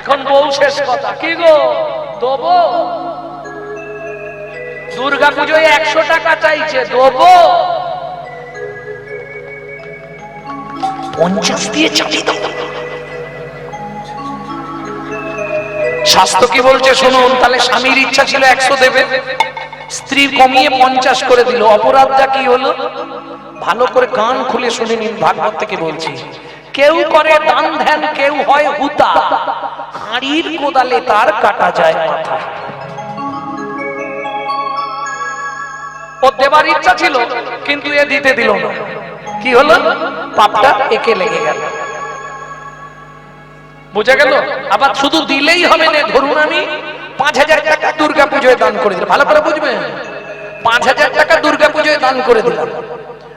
এখন বউ শেষ কথা। কি গো? দেবো? দুর্গা পুজোয় একশো টাকা চাইছে দেবো? পঞ্চাশ দিয়ে চালিয়ে দাও। শাস্ত্র কি বলছে শুনুন তাহলে স্বামীর ইচ্ছা ছিল একশো দেবে। স্ত্রী কমিয়ে পঞ্চাশ করে দিল। অপরাধটা কি হলো? ভালো করে কান খুলে শুনে নিন ভাগবত থেকে বলছি। কেউ করে দান ধ্যান, কেউ হয় হুতা হাড়ির কোদালে তার কাটা যায় মাথা। ও দেবার ইচ্ছা ছিল, কিন্তু এ দিতে দিল না। কি হলো? পাপটা একে লেগে গেল। বোঝা গেল? আবার শুধু দিলেই হবে না, ধরুন আমি পাঁচ হাজার টাকা দুর্গা পুজোয় দান করে দিলাম। ভালো করে বুঝবেন? পাঁচ হাজার টাকা দুর্গা পুজোয় দান করে দিলাম।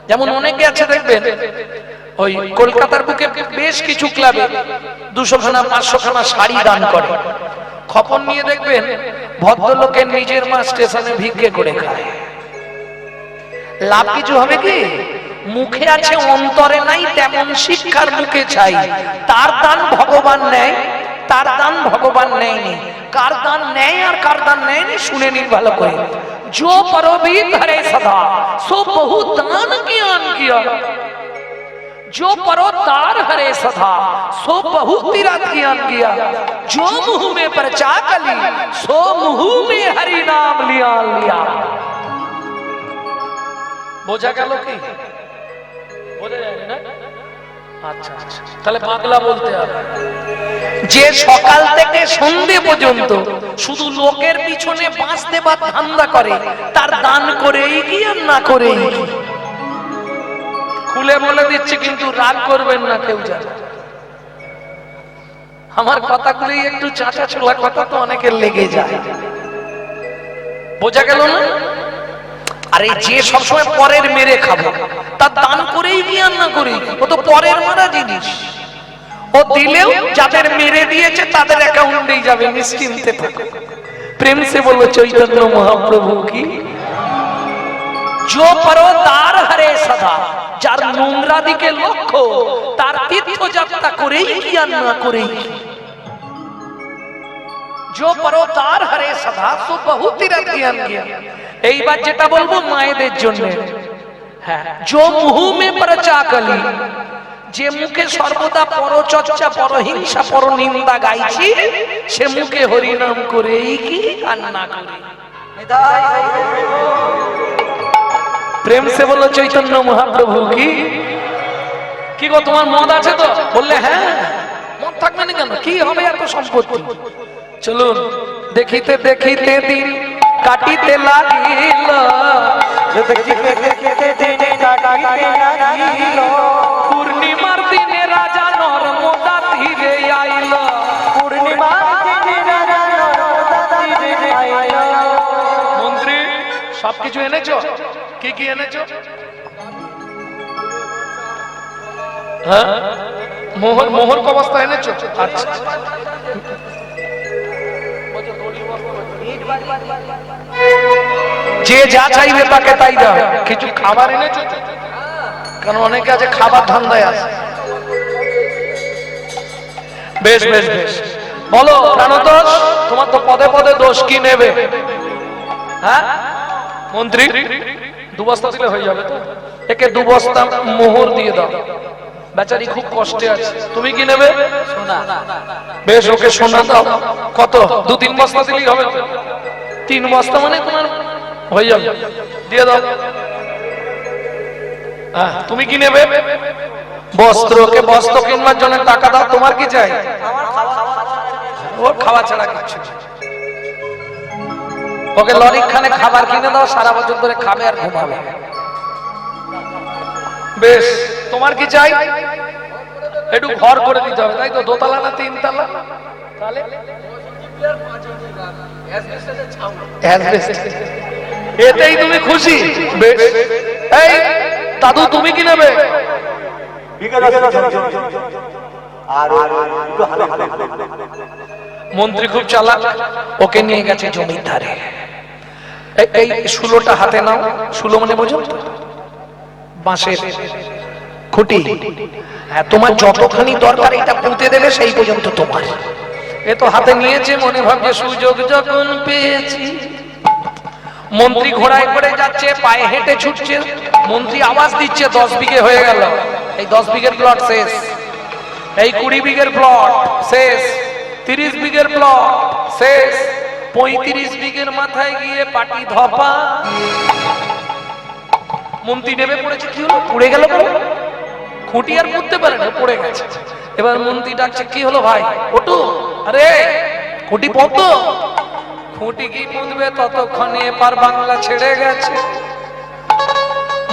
যেমন অনেকে আছে দেখবেন ওই কলকাতার বুকে বেশ কিছু ক্লাবে দুশো খানা পাঁচশো খানা শাড়ি দান করে। খবর নিয়ে দেখবেন ভদ্রলোকের নিজের মা স্টেশনে ভিক্ষে করে খায়। লাভ কিছু হবে কি? মুখে আছে অন্তরে নাই তেমন শিক্ষার মুখে চাই তার দান ভগবান নেয় তার দান ভগবান নেয়নি। কার দান নেয় আর কার দান নেয়নি শুনে নিন ভালো করে। जो परोभी धरे सदा सो बहु दान ज्ञान किया जो परो तार हरे सदा सो बहु तीरथ ज्ञान किया जो मुंह में परचा कली सो मुंह में हरि नाम लिया लिया বোঝা গেল কি বোঝা যায় না আচ্ছা আচ্ছা। তাহলে বাংলা বলতে হবে। যে সকাল থেকে সন্ধে পর্যন্ত শুধু লোকের পিছনে বাঁচতে বা ধান্দা করে তার দান করেই কি আর না করেই কি খুলে বলে দিচ্ছি কিন্তু রাগ করবেন না কেউ জানে আমার কথাগুলি একটু চাচা ছোলা কথা তো অনেকের লেগে যায়। বোঝা গেল না? আরে যে সবসময় পরের মেরে খাব। তা দান করেই না করি ও তো পরের মারা জিনিস। ও দিলেও যাদের মেরে দিয়েছে তাদের অ্যাকাউন্টেই যাবে নিশ্চিন্তে থাকো। প্রেম সে চৈতন্য মহাপ্রভু কি? জো পরো তার হরে সদা, যার নোংরা দিকে লক্ষ্য, তার তীর্থযাত্রা করেই কি না করেই জো পরো তার হরে সদা, সো বহু জ্ঞান। এইবার যেটা বলব মায়েদের জন্য। जो मुंह में प्रचा कली যে মুখে সর্বদা পরচর্চা পরহিংসা পরনিন্দা গাইছি সে মুখে হরিনাম করেই কি আর না করে প্রেম সে বললো চৈতন্য মহাপ্রভু কি কি গো তোমার মদ আছে তো বললে হ্যাঁ মদ থাকবে না কেন কি হবে এত সম্পত্তি চলুন দেখিতে দেখিতে দিন কাটিতে লাগিল পূর্ণিমার দিনে রাজা নর্মদা তীরে আইল। মন্ত্রী সবকিছু এনেছো? কি কি এনেছো? হ্যাঁ? মোহর মোহর কবস্থা এনেছো? আচ্ছা। যে যা চাইবে তাকে তাই দাও। কিছু খাবার এনেছো? কারণ অনেকে আছে খাবার ধান্দায় আছে। বেশ বেশ বেশ। বলো, প্রাণতোষ, তোমার তো পদে পদে দোষ কি নেবে? হ্যাঁ? মন্ত্রী দু বস্তা দিলে হয়ে যাবে তো? একে দু বস্তা মোহর দিয়ে দাও। বেচারি খুব কষ্টে আছে। তুমি কি নেবে? বেশ, ওকে সোনা দাও। কত? দু তিন বস্তা দিলেই হবে তিন বস্তা মানে তোমার হয়ে যাবে। দিয়ে দাও। তুমি কি নেবে? বস্ত্র ওকে বস্ত্র কিনবার জন্য টাকা দাও, তোমার কি চাই? ওর খাওয়া ছাড়া কিচ্ছু ওকে লরি খানে খাবার কিনে দাও, সারা বছর ধরে খাবে আর ঘুমাবে। বেশ, তোমার কি চাই? একটু ঘর করে দিতে হবে, তাই তো? দোতলা না তিনতলা? তাহলে এতেই তুমি খুশি? বেশ। এই দাদু তুমি কি নেবে? মন্ত্রী খুব চালাক ওকে নিয়ে গেছে জমির ধারে। এই- শুলোটা হাতে নাও। শুলো মানে বোঝো বাঁশের খুঁটি। হ্যাঁ তোমার যতখানি দরকার এটা পুঁতে দেবে সেই পর্যন্ত তোমার। এ তো হাতে নিয়েছে মনে ভাবছে সুযোগ যখন পেয়েছি। মন্ত্রী ঘোড়ায় করে যাচ্ছে পায়ে হেঁটে ছুটছে। মন্ত্রী আওয়াজ দিচ্ছে, দশ বিঘে হয়ে গেল। এই দশ বিঘের প্লট শেষ। এই কুড়ি বিঘের প্লট শেষ। তিরিশ বিঘের প্লট শেষ। পঁয়ত্রিশ বিঘের মাথায় গিয়ে পাটি ধপা। মন্ত্রী নেমে পড়েছে, কি হলো? পড়ে গেল? খুঁটি আর পুঁততে পারে না, পড়ে গেছে। এবার মন্ত্রী ডাকছে, কি হলো ভাই? ওটু, আরে, খুঁটি পত। খুঁটি কি পুঁতবে? ততক্ষণে এপার বাংলা ছেড়ে গেছে।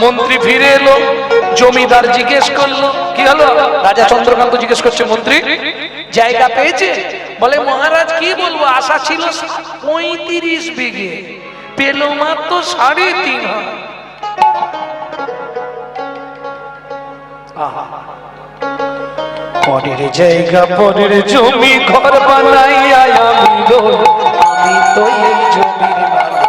মন্ত্রী ফিরে এলো, জমিদার জিজ্ঞেস করল, কি হলো? রাজা চন্দ্রকান্ত জিজ্ঞেস করছে, মন্ত্রী, জায়গা পেয়েছে? বলে, মহারাজ, কি বলব? আশা ছিল পঁয়ত্রিশ বিঘে, পেল মাত্র সাড়ে তিন পরের জায়গা, পরের জমি ঘর বানাইয়া আমি তো জমির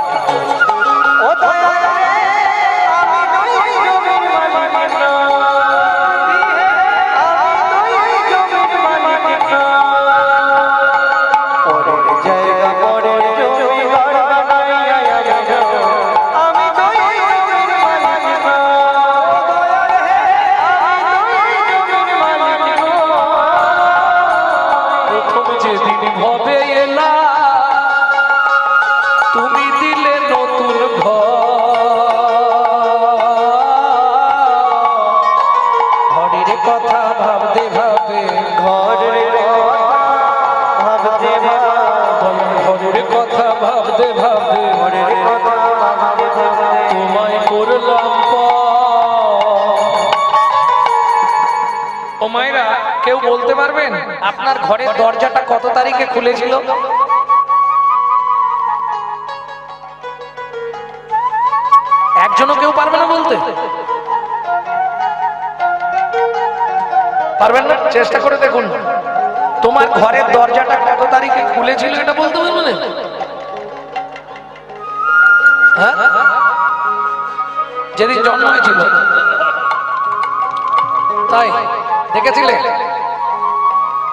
আপনার ঘরের দরজাটা কত তারিখে খুলেছিল? একজনও কেউ পারবে না বলতে। পারবেন না? চেষ্টা করে দেখুন। তোমার ঘরের দরজাটা কত তারিখে খুলেছিল এটা বলতে পারবে না? হ্যাঁ? যেদিন জন্ম হয়েছিল। তাই, দেখেছিলে?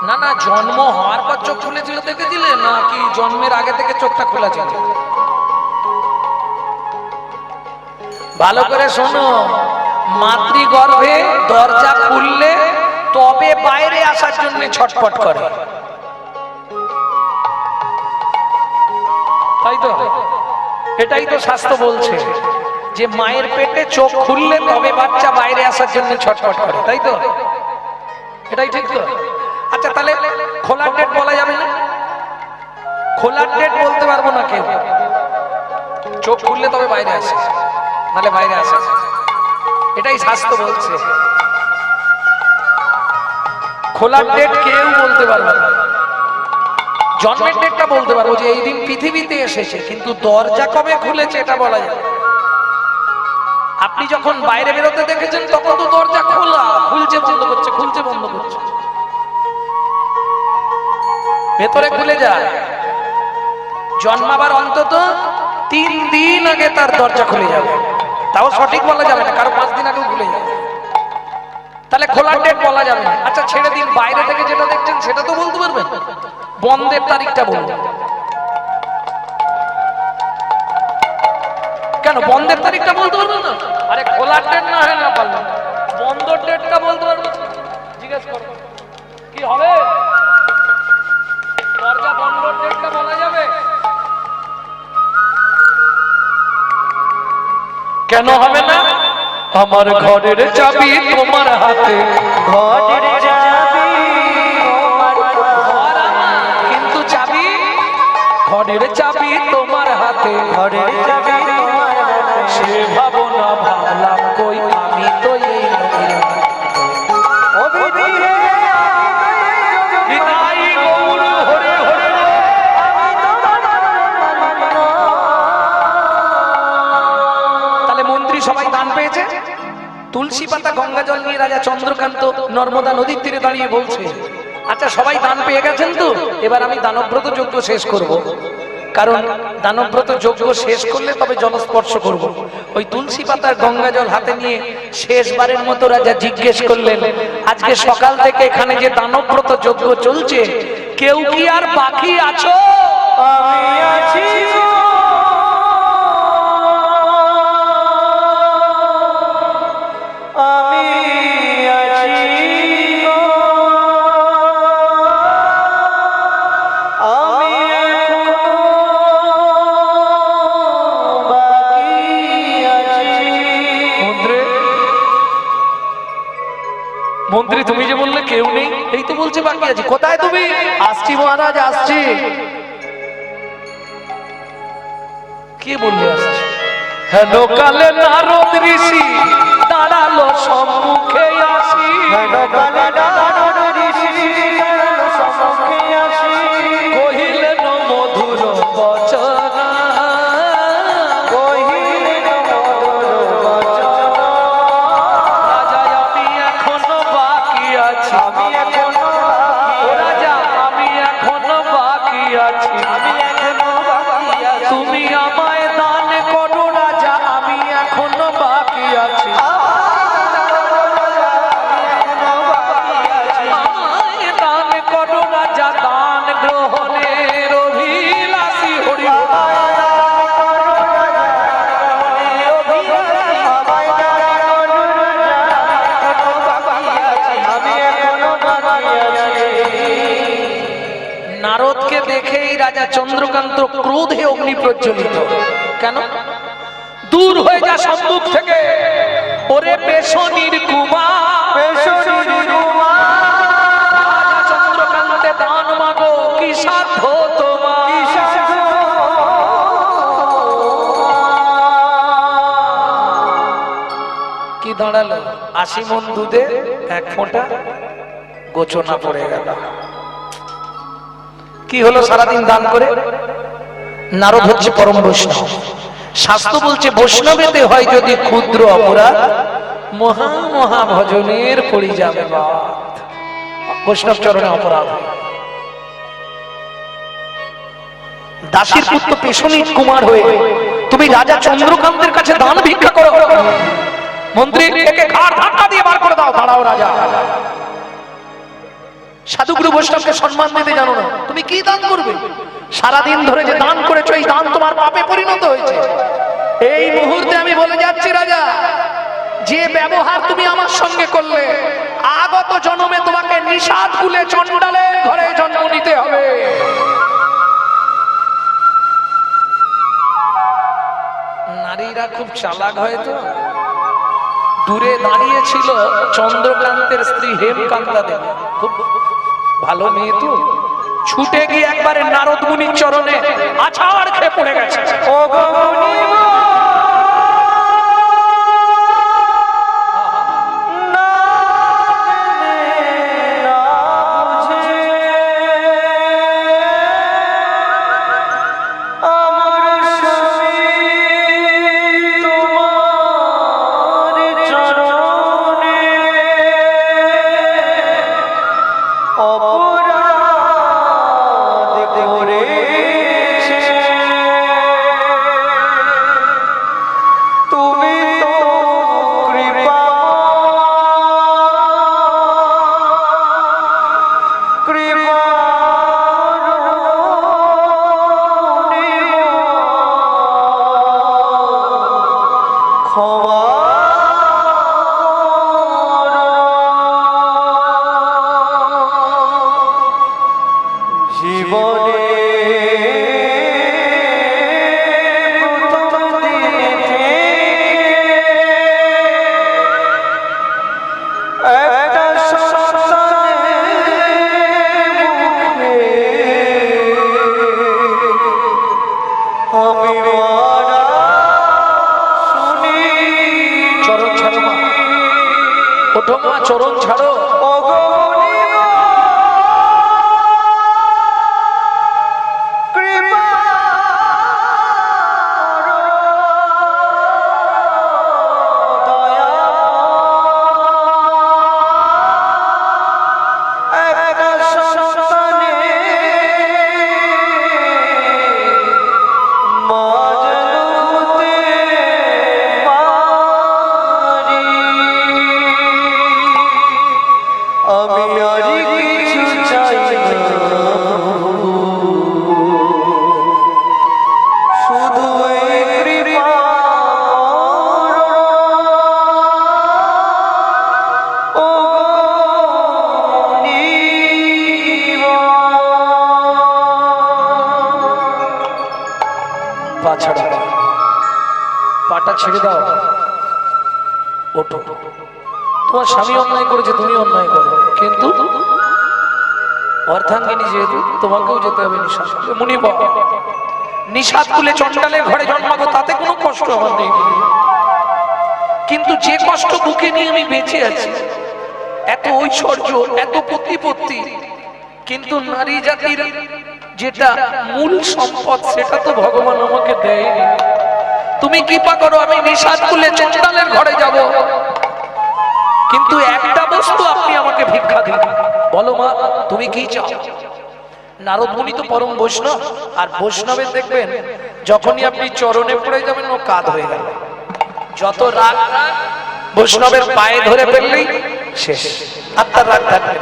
না না, জন্ম হওয়ার পর চোখ খুলেছিল দেখেছিলে? নাকি জন্মের আগে থেকে চোখটা খোলা ছিল? ভালো করে শোনো, মাতৃগর্ভে দরজা খুললে তবে বাইরে আসার জন্য ছটফট করে। তাই তো? এটাই তো স্বাস্থ্য বলছে, যে মায়ের পেটে চোখ খুললে তবে বাচ্চা বাইরে আসার জন্য ছটফট করে, তাই তো? এটাই ঠিক তো? আচ্ছা তাহলে খোলার ডেট বলা যাবে না? খোলার ডেট বলতে পারব না কেউ। চোখ খুললে তবে বাইরে আসে নালে বাইরে আসে এটাই স্বাস্থ্য বলছে। খোলার ডেট কেউ বলতে পারবে না। জন্মের ডেটটা বলতে পারব যে এই দিন পৃথিবীতে এসেছে, কিন্তু দরজা কবে খুলেছে এটা বলা যায় আপনি যখন বাইরে বেরোতে দেখেছেন, তখন তো দরজা খোলা, খুলছে, বন্ধ করছে, খুলছে, বন্ধ করছে। ভেতরে খুলে যায় জন্মাবার অন্তত তিন দিন আগে তার দরজা খুলে যাবে। তাও সঠিক বলা যাবে না, কারও পাঁচ দিন আগেও খুলে যাবে। তাহলে খোলার ডেট বলা যাবে না। আচ্ছা ছেড়ে দিন, বাইরে থেকে যেটা দেখছেন সেটা তো বলতে পারবেন। বন্ধের তারিখটা বলুন। কেন, বন্ধের তারিখটা বলতে পারবেন না? আরে, খোলার ডেট না হয় না, পারলাম। বন্ধের ডেটটা বলতে পারবেন জিজ্ঞেস করো। কি হবে? কেন হবে না? আমার ঘরের চাবি তোমার হাতে। ঘরের পেয়েছে তুলসী পাতা গঙ্গা জল নিয়ে রাজা চন্দ্রকান্ত নর্মদা নদীর তীরে দাঁড়িয়ে বলছে আচ্ছা সবাই দান পেয়ে গেছেন তো? এবার আমি দানব্রত যজ্ঞ শেষ করব। কারণ দানব্রত যজ্ঞ শেষ করলে তবে জলস্পর্শ করব। ওই তুলসী পাতার গঙ্গা জল হাতে নিয়ে শেষবারের মতো রাজা জিজ্ঞেস করলেন, আজকে সকাল থেকে এখানে যে দানব্রত যজ্ঞ চলছে, কেউ কি আর বাকি আছো? আমি আছি। আছে কোথায় তুমি? আসছি মহারাজ আসছি। কি বললে আসছি? হ্যালো কালে নারদ ঋষি দাঁড়াল সম্মুখে আসি। হ্যালো কালে নারদ ঋষি দাঁড়াল সম্মুখে নারদকে দেখেই রাজা চন্দ্রকান্ত ক্রোধে অগ্নি প্রজ্বলিত। কেন? দূর হয়ে যা সম্মুখ থেকে। ওরে পেশনির কুমার। পেশনি কুমার, রাজা চন্দ্রকান্তে দান মাগো কি সাধ্য তোমার? কি দাঁড়াল? আশি মন দুধে এক ফোঁটা গোচনা পড়ে গেল। কি হলো সারাদিন দান করে? নারদ হচ্ছে পরম বৈষ্ণব। শাস্ত্র বলছে, বৈষ্ণবেতে হয় যদি ক্ষুদ্র অপরাধ, মহা মহা ভজনের পড়ি যাবে বৈষ্ণব চরণে অপরাধ দাসীর পুত্র পেশনী কুমার হয়ে, তুমি রাজা চন্দ্রকান্তের কাছে দান ভিক্ষা করো। মন্ত্রী দিয়ে বার করে দাও, দাঁড়াও রাজা। সাধুগুরু বৈষ্ণবকে সম্মান দিতে জানো না। তুমি কি দান করবে? সারাদিন ধরে যে দান করেছ, এই দান তোমার পাপে পরিণত হয়েছে। এই মুহূর্তে আমি বলে যাচ্ছি, রাজা, যে ব্যবহার তুমি আমার সঙ্গে করলে, আগত জন্মে তোমাকে নিষাদ কুলে চন্ডালের ঘরে জন্ম নিতে হবে। নারীরা খুব চালাক হয় তো। দূরে দাঁড়িয়ে ছিল চন্দ্রকান্তের স্ত্রী হেমকান্তা দেবী খুব ভালো মেয়ে তো। ছুটে গিয়ে একবারে নারদ মুনির চরণে আছাড় খেয়ে পড়ে গেছে। ও গো পাটা ছেড়ে দাও। ওঠো। তোমার স্বামী অন্যায় করেছে, তুমি অন্যায় করো। কিন্তু অর্ধাঙ্গিনী যেহেতু, তোমাকেও যেতে হবে মুনি কুলে চন্ডালের ঘরে জন্মাবো, তাতে কোনো কষ্ট আমার নেই। কিন্তু যে কষ্ট বুকে নিয়ে আমি বেঁচে আছি, এত ঐশ্বর্য, এত প্রতিপত্তি, কিন্তু নারী জাতির যেটা মূল সম্পদ, সেটা তো ভগবান আমাকে দেয়নি। তুমি কৃপা করো, আমি নিষাদ কুলে চন্ডালের ঘরে যাব। কিন্তু একটা বস্তু আপনি আমাকে ভিক্ষা দিন। বলো মা, তুমি কি চাও? নারদ মুনি তো পরম বৈষ্ণব, আর বৈষ্ণবের দেখবেন, যখনই আপনি চরণে পড়ে যাবেন, ও কাঁধ হয়ে গেল। যত রাগ, বৈষ্ণবের পায়ে ধরে ফেললেই শেষ। আর তার রাগ থাকবে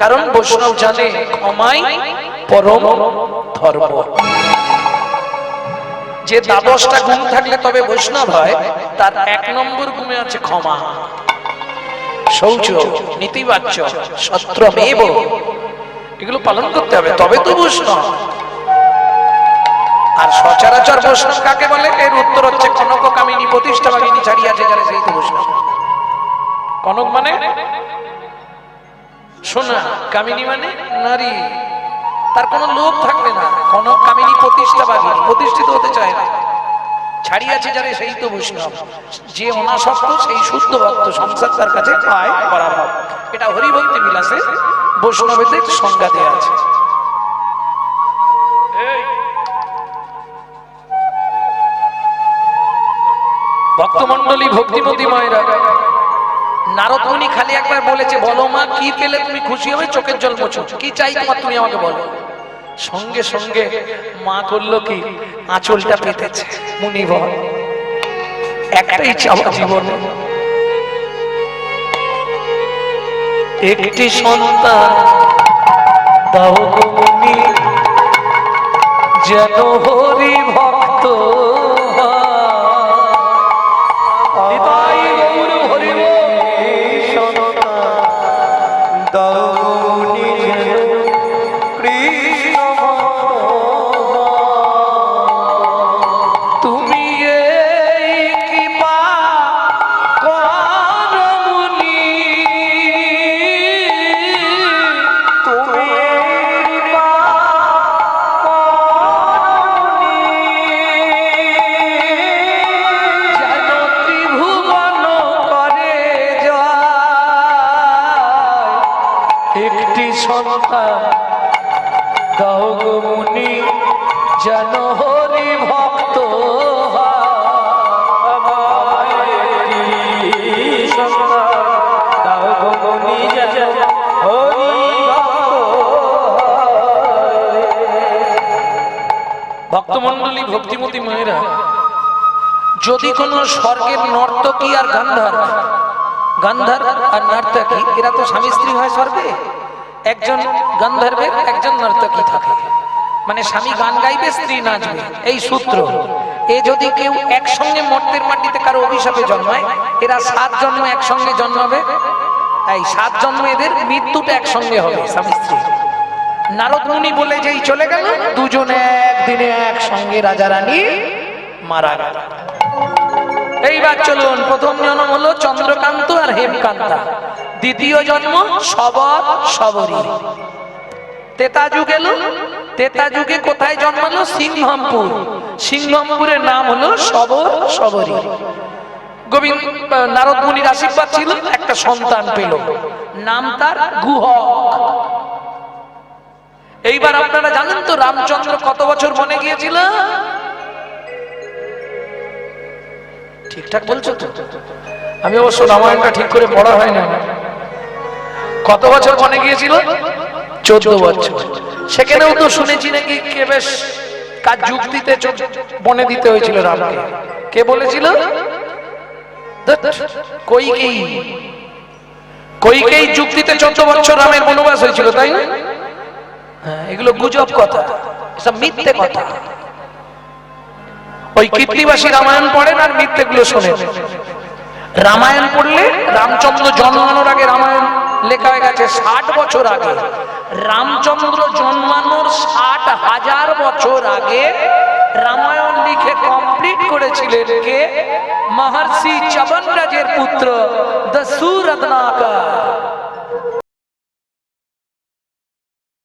কারণ বৈষ্ণব জানে ক্ষমাই পরম ধর্ম। যে দ্বাদশটা গুণ থাকলে তবে বৈষ্ণব হয়, তার এক নম্বর গুণে আছে ক্ষমা। শৌচ, নীতিবাচ্য, সত্রমেব। এগুলো পালন করতে হবে, তবে তো বৈষ্ণব। আর সচরাচর বৈষ্ণব কাকে বলে? এর উত্তর হচ্ছে কনক কামিনী, প্রতিষ্ঠা বাগিনী ছাড়িয়াছে যারা সেই তো বৈষ্ণব। কনক মানে? সোনা, কামিনী মানে নারী। তার কোনো লোভ থাকবে না কনক কামিনী প্রতিষ্ঠা বাগিনী প্রতিষ্ঠিত হতে চায় না। ছাড়িয়াছে যারা সেই তো বৈষ্ণব যে অনাসক্ত সেই শুদ্ধ ভক্ত সংসার তার কাছে পায় পরাভব। এটা হরিভক্তি বিলাসে বৈষ্ণবেদের সংজ্ঞা দেওয়া আছে। ভক্তমন্ডলী ভক্তিমতী মায়েরা নারদ মুনি খালি একবার বলেছে বলো মা কি পেলে তুমি খুশি হবে? চোখের জল মোছো। কি চাই তোমার তুমি আমাকে বলো। সঙ্গে সঙ্গে মা করল কি, আঁচলটা পেতেছে মুনি বল একটাই চাওয়া জীবন। একটি সন্তান, দাও যেন হরি ভক্ত সন্তান। দাও হরি ভক্ত ভক্তমন্ডলী ভক্তিমতী মায়েরা, যদি কোনো স্বর্গের নর্তকী আর গান্ধার গান্ধার আর নর্তকী এরা তো স্বামী স্ত্রী হয় স্বর্গে? একজন গান্ধার্বের একজন নর্তকী থাকে। মানে স্বামী গান গাইবে, স্ত্রী নাচবে। এই সূত্র। এ যদি কেউ একসঙ্গে মর্তের মাটিতে কারও অভিশাপে জন্মায়, এরা সাত জন্ম একসঙ্গে জন্মাবে। এই সাত জন্ম এদের মৃত্যুটা একসঙ্গে হবে, স্বামী স্ত্রী। নারদ মুনি বলে যেই চলে গেল, দুজনে একদিনে একসঙ্গে রাজা রানী মারা গেল। এইবার চলুন, প্রথম জন্ম হলো চন্দ্রকান্ত আর হেমকান্তা। দ্বিতীয় জন্ম সবর সবরী তেতা যুগ এলো। কোথায় জন্মালো সিংহমপুর। সিংহমপুরের নাম হলো সবর সবরী গোবিন্দ, নারদ মুনির আশীর্বাদ ছিল, একটা সন্তান পেল। নাম তার গুহক। এইবার আপনারা জানেন তো, রামচন্দ্র কত বছর বনে গিয়েছিল? ঠিকঠাক বলছো তো? আমি অবশ্য রামায়ণটা ঠিক করে পড়া হয় না। কত বছর বনে গিয়েছিল? চোদ্দ বছর। সেখানেও তো শুনেছি নাকি কে বেশ কাজ যুক্তিতে বনে দিতে হয়েছিল রামকে। কে বলেছিল? কই কইকেই যুক্তিতে চোদ্দ বছর রামের বনবাস হয়েছিল, তাই না? এগুলো গুজব কথা, এসব মিথ্যে কথা। ওই কীর্তিবাসী রামায়ণ পড়েন আর মিথ্যেগুলো শোনেন। রামায়ণ পড়লে রামচন্দ্র জন্মানোর আগে রামায়ণ লেখা হয়ে গেছে ষাট বছর আগে। রামচন্দ্র জন্মানোর ষাট হাজার বছর আগে রামায়ণ লিখে কমপ্লিট করেছিলেন কে? মহর্ষি চবন রাজের পুত্র দসু রত্নাকর।